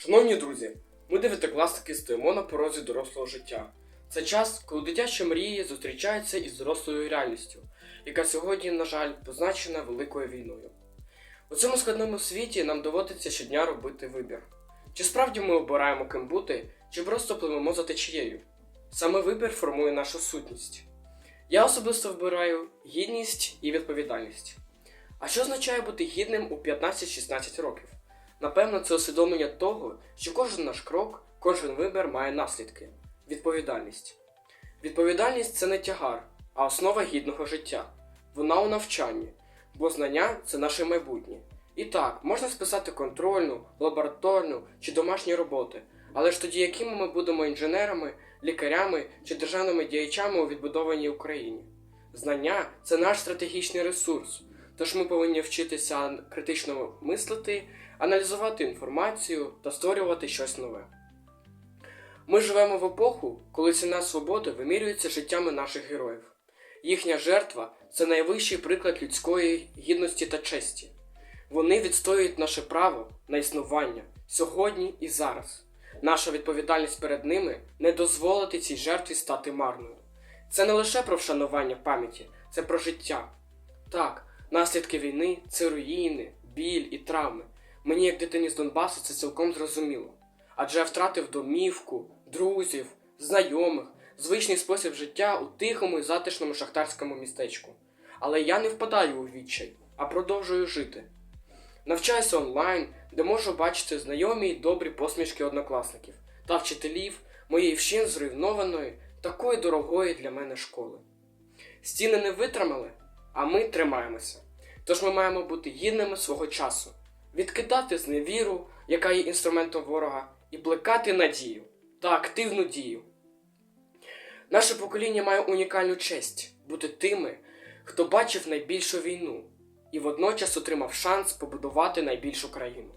Шановні друзі, ми дев'ятикласники стоїмо на порозі дорослого життя. Це час, коли дитячі мрії зустрічаються із дорослою реальністю, яка сьогодні, на жаль, позначена великою війною. У цьому складному світі нам доводиться щодня робити вибір. Чи справді ми обираємо ким бути, чи просто пливемо за течією? Саме вибір формує нашу сутність. Я особисто вибираю гідність і відповідальність. А що означає бути гідним у 15-16 років? Напевно, це усвідомлення того, що кожен наш крок, кожен вибір має наслідки. Відповідальність. Відповідальність це не тягар, а основа гідного життя. Вона у навчанні, бо знання це наше майбутнє. І так, можна списати контрольну, лабораторну чи домашні роботи, але ж тоді якими ми будемо інженерами, лікарями чи державними діячами у відбудованій Україні? Знання це наш стратегічний ресурс, тож ми повинні вчитися критично мислити, аналізувати інформацію та створювати щось нове. Ми живемо в епоху, коли ціна свободи вимірюється життями наших героїв. Їхня жертва це найвищий приклад людської гідності та честі. Вони відстоюють наше право на існування сьогодні і зараз. Наша відповідальність перед ними не дозволити цій жертві стати марною. Це не лише про вшанування пам'яті, це про життя. Так, наслідки війни це руїни, біль і травми. Мені, як дитині з Донбасу, це цілком зрозуміло. Адже я втратив домівку, друзів, знайомих, звичний спосіб життя у тихому і затишному шахтарському містечку. Але я не впадаю у відчай, а продовжую жити. Навчаюся онлайн, де можу бачити знайомі й добрі посмішки однокласників та вчителів моєї вщин зруйнованої, такої дорогої для мене школи. Стіни не витримали, а ми тримаємося. Тож ми маємо бути гідними свого часу, відкидати зневіру, яка є інструментом ворога, і плекати надію та активну дію. Наше покоління має унікальну честь бути тими, хто бачив найбільшу війну і водночас отримав шанс побудувати найбільшу країну.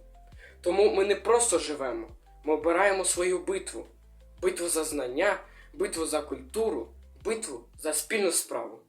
Тому ми не просто живемо, ми обираємо свою битву, битву за знання, битву за культуру, битву за спільну справу.